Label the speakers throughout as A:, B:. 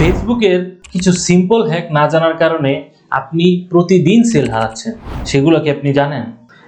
A: ফেসবুকের কিছু simple hack না জানার কারণে আপনি প্রতিদিন সেল হারাচ্ছেন। সেগুলো কি আপনি জানেন?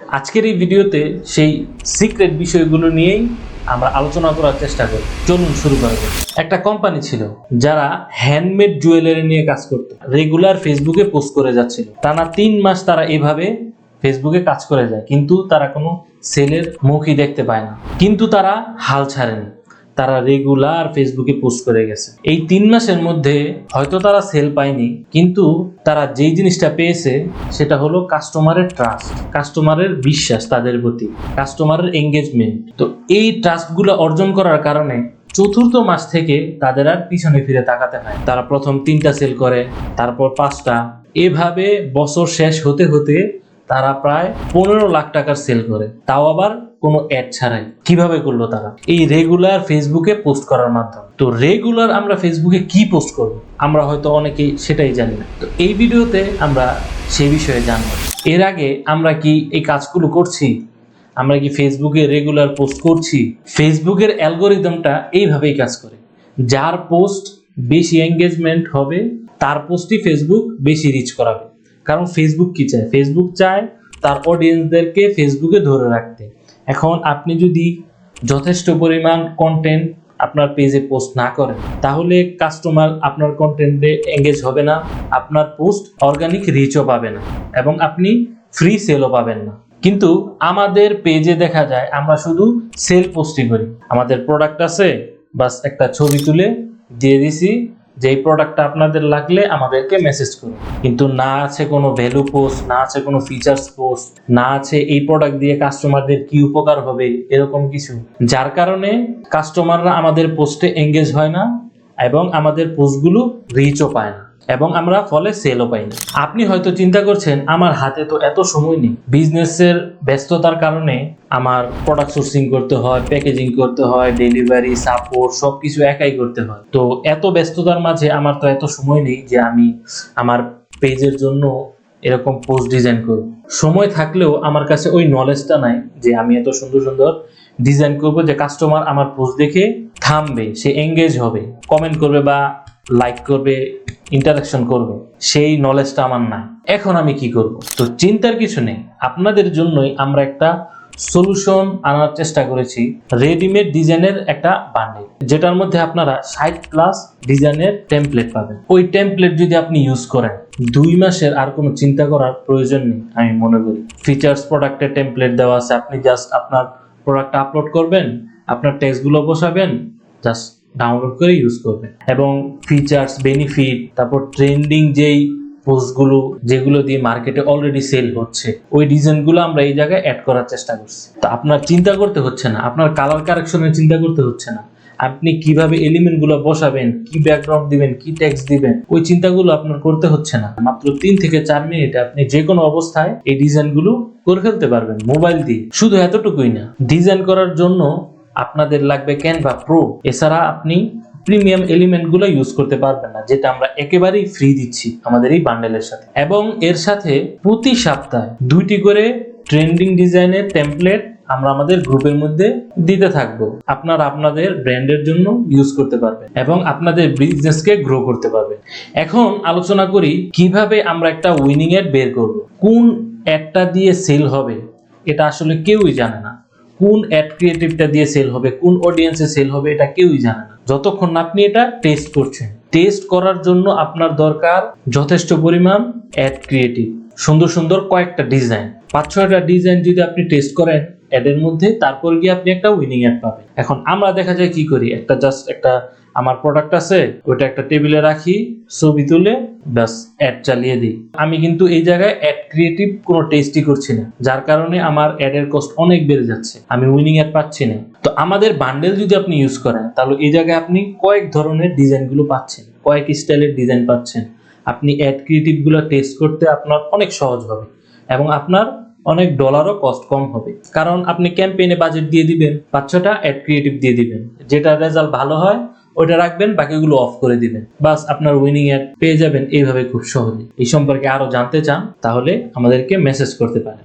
A: আজকের এই ভিডিওতে সেই সিক্রেট বিষয়গুলো নিয়েই আমরা আলোচনা করার চেষ্টা করি। চলুন শুরু করা যাক। একটা কোম্পানি ছিল যারা হ্যান্ডমেড জুয়েলারি নিয়ে কাজ করত। রেগুলার ফেসবুকে পোস্ট করে যাচ্ছিল। টানা তিন মাস তারা এভাবে ফেসবুকে কাজ করে যায়। কিন্তু তারা কোনো সেলের মুখই দেখতে পায় না। কিন্তু তারা হাল ছাড়েনি। তারা রেগুলার ফেসবুকে পোস্ট করে গেছে। এই তিন মাসের মধ্যে হয়তো তারা সেল পায়নি, কিন্তু তারা যেই জিনিসটা পেয়েছে, সেটা হলো কাস্টমারের ট্রাস্ট কাস্টমারের বিশ্বাস তাদের প্রতি কাস্টমারের এঙ্গেজমেন্ট তো এই ট্রাস্টগুলো অর্জন করার কারণে চতুর্থ মাস থেকে তাদের আর পিছনে ফিরে তাকাতে হয়। তারা প্রথম তিনটা সেল করে, তারপর পাঁচটা। এভাবে বছর শেষ হতে হতে তারা প্রায় পনেরো লাখ টাকার সেল করে। তাও আবার কোনো অ্যাড ছাড়াই। কীভাবে করল তারা? এই রেগুলার ফেসবুকে পোস্ট করার মাধ্যমে। তো রেগুলার আমরা ফেসবুকে কি পোস্ট করব? আমরা হয়তো অনেকেই সেটাই জানি না। তো এই ভিডিওতে আমরা সেই বিষয়ে জানব। এর আগে আমরা কি এই কাজগুলো করছি? আমরা কি ফেসবুকে রেগুলার পোস্ট করছি? ফেসবুকের অ্যালগোরিদমটা এইভাবেই কাজ করে। যার পোস্ট বেশি এঙ্গেজমেন্ট হবে, তার পোস্টই ফেসবুক বেশি রিচ করাবে। কারণ ফেসবুক কি চায়? ফেসবুক চায় তার অডিয়েন্সদেরকে ফেসবুকে ধরে রাখতে। এখন আপনি যদি যথেষ্ট পরিমাণ কন্টেন্ট আপনার পেজে পোস্ট না করেন, তাহলে কাস্টমার আপনার কন্টেন্টে এঙ্গেজ হবে না, আপনার পোস্ট অর্গানিক রিচও পাবে না এবং আপনি ফ্রি সেলও পাবেন না। কিন্তু আমাদের পেজে দেখা যায় আমরা শুধু সেল পোস্টই করি। আমাদের প্রোডাক্ট আছে, বাস একটা ছবি তুলে দিয়ে দিছি যে এই প্রোডাক্টটা আপনাদের লাগলে আমাদেরকে মেসেজ করুন। কিন্তু না আছে কোনো ভ্যালু পোস্ট না আছে কোনো ফিচার্স পোস্ট না আছে এই প্রোডাক্ট দিয়ে কাস্টমারদের কি উপকার হবে, এরকম কিছু। যার কারণে কাস্টমাররা আমাদের পোস্টে এঙ্গেজ হয় না এবং আমাদের পোস্টগুলো রিচও পায় না। এবং আমরা ফলে সেলও পাই না। আপনি হয়তো চিন্তা করছেন, আমার হাতে তো এত সময় নেই। বিজনেসের ব্যস্ততার কারণে আমার প্রোডাক্ট সোর্সিং করতে হয় প্যাকেজিং করতে হয় ডেলিভারি সাপোর্ট সব কিছু একাই করতে হয়। তো এত ব্যস্ততার মাঝে আমার তো এত সময় নেই যে আমি আমার পেজের জন্য এরকম পোস্ট ডিজাইন করব। সময় থাকলেও আমার কাছে ওই নলেজটা নাই যে আমি এত সুন্দর সুন্দর ডিজাইন করব যে কাস্টমার আমার পোস্ট দেখে থামবে, সে এঙ্গেজ হবে কমেন্ট করবে বা লাইক করবে ইন্টারাকশন করবে, সেই নলেজটা আমার নাই। এখন আমি কি করব? তো চিন্তার কিছু নেই। আপনাদের জন্যই আমরা একটা সলিউশন আনার চেষ্টা করেছি রেডিমেড ডিজাইনের একটা বান্ডেল যেটার মধ্যে আপনারা ষাট প্লাস ডিজাইনের টেমপ্লেট পাবেন। ওই টেমপ্লেট যদি আপনি ইউজ করেন, দুই মাসের আর কোনো চিন্তা করার প্রয়োজন নেই, আমি মনে করি। ফিচার্স প্রোডাক্টের টেমপ্লেট দেওয়া আছে, আপনি জাস্ট আপনার প্রোডাক্ট আপলোড করবেন, আপনার টেক্সটগুলো বসাবেন জাস্ট ডাউনলোড করে ইউজ করবেন। এবং ফিচার্স বেনিফিট তারপর ট্রেন্ডিং যেই পোস্টগুলো যেগুলো দিয়ে মার্কেটে অলরেডি সেল হচ্ছে, ওই ডিজাইনগুলো আমরা এই জায়গায় অ্যাড করার চেষ্টা করছি। তো আপনার চিন্তা করতে হচ্ছে না, আপনার কালার কারেকশনের চিন্তা করতে হচ্ছে না। আপনি কীভাবে এলিমেন্টগুলো বসাবেন, কি ব্যাকগ্রাউন্ড দিবেন, কি টেক্সট দিবেন, ওই চিন্তাগুলো আপনার করতে হচ্ছে না। মাত্র তিন থেকে চার মিনিটে আপনি যে কোনো অবস্থায় এই ডিজাইনগুলো করে ফেলতে পারবেন মোবাইল দিয়ে। শুধু এতটুকুই না ডিজাইন করার জন্য আপনাদের লাগবে ক্যানভা প্রো এছাড়া আপনি প্রিমিয়াম এলিমেন্টগুলো ইউজ করতে পারবেন না, যেটা আমরা একেবারেই ফ্রি দিচ্ছি আমাদের এই বান্ডেলের সাথে। এবং এর সাথে প্রতি সপ্তাহে দুইটি করে ট্রেন্ডিং ডিজাইনের টেমপ্লেট আমরা আমাদের গ্রুপের মধ্যে দিতে থাকব। আপনারা আপনাদের ব্র্যান্ডের জন্য ইউজ করতে পারবেন এবং আপনাদের বিজনেসকে গ্রো করতে পারবেন। এখন আলোচনা করি কীভাবে আমরা একটা উইনিং এড বের করব। কোন অ্যাডটা দিয়ে সেল হবে, এটা আসলে কেউই জানে না। কোন অ্যাড ক্রিয়েটিভটা দিয়ে সেল হবে, কোন অডিয়েন্সে সেল হবে, এটা কেউই জানে না। যতক্ষণ আপনি এটা টেস্ট করছেন। টেস্ট করার জন্য আপনার দরকার যথেষ্ট পরিমাণ অ্যাড ক্রিয়েটিভ সুন্দর সুন্দর কয়েকটা ডিজাইন পাঁচ, ছয়টা ডিজাইন যদি আপনি টেস্ট করেন অ্যাডের মধ্যে, তারপর গিয়ে আপনি একটা উইনিং অ্যাড পাবেন। এখন আমরা দেখা যায় কি করি? একটা জাস্ট একটা আমার প্রোডাক্ট আছে, ওইটা একটা টেবিলে রাখি, ছবি তুলে, ব্যাস অ্যাড চালিয়ে দিই। আমি কিন্তু এই জায়গায় অ্যাড ক্রিয়েটিভ কোনো টেস্টই করছি না, যার কারণে আমার অ্যাডের কস্ট অনেক বেড়ে যাচ্ছে, আমি উইনিং অ্যাড পাচ্ছি না। তো আমাদের বান্ডেল যদি আপনি ইউজ করেন, তাহলে এই জায়গায় আপনি কয়েক ধরনের ডিজাইনগুলো পাচ্ছেন, কয়েক স্টাইলের ডিজাইন পাচ্ছেন। আপনি অ্যাড ক্রিয়েটিভগুলো টেস্ট করতে আপনার অনেক সহজ হবে এবং আপনার অনেক ডলারও কস্ট কম হবে। কারণ আপনি ক্যাম্পেইনে বাজেট দিয়ে দিবেন পাঁচ ছটা অ্যাড ক্রিয়েটিভ দিয়ে দিবেন, যেটা রেজাল্ট ভালো হয় ওইটা রাখবেন, বাকিগুলো অফ করে দিবেন। বাস আপনার উইনিং অ্যাড পেয়ে যাবেন এইভাবে খুব সহজে এই সম্পর্কে আরও জানতে চান, তাহলে আমাদেরকে মেসেজ করতে পারেন।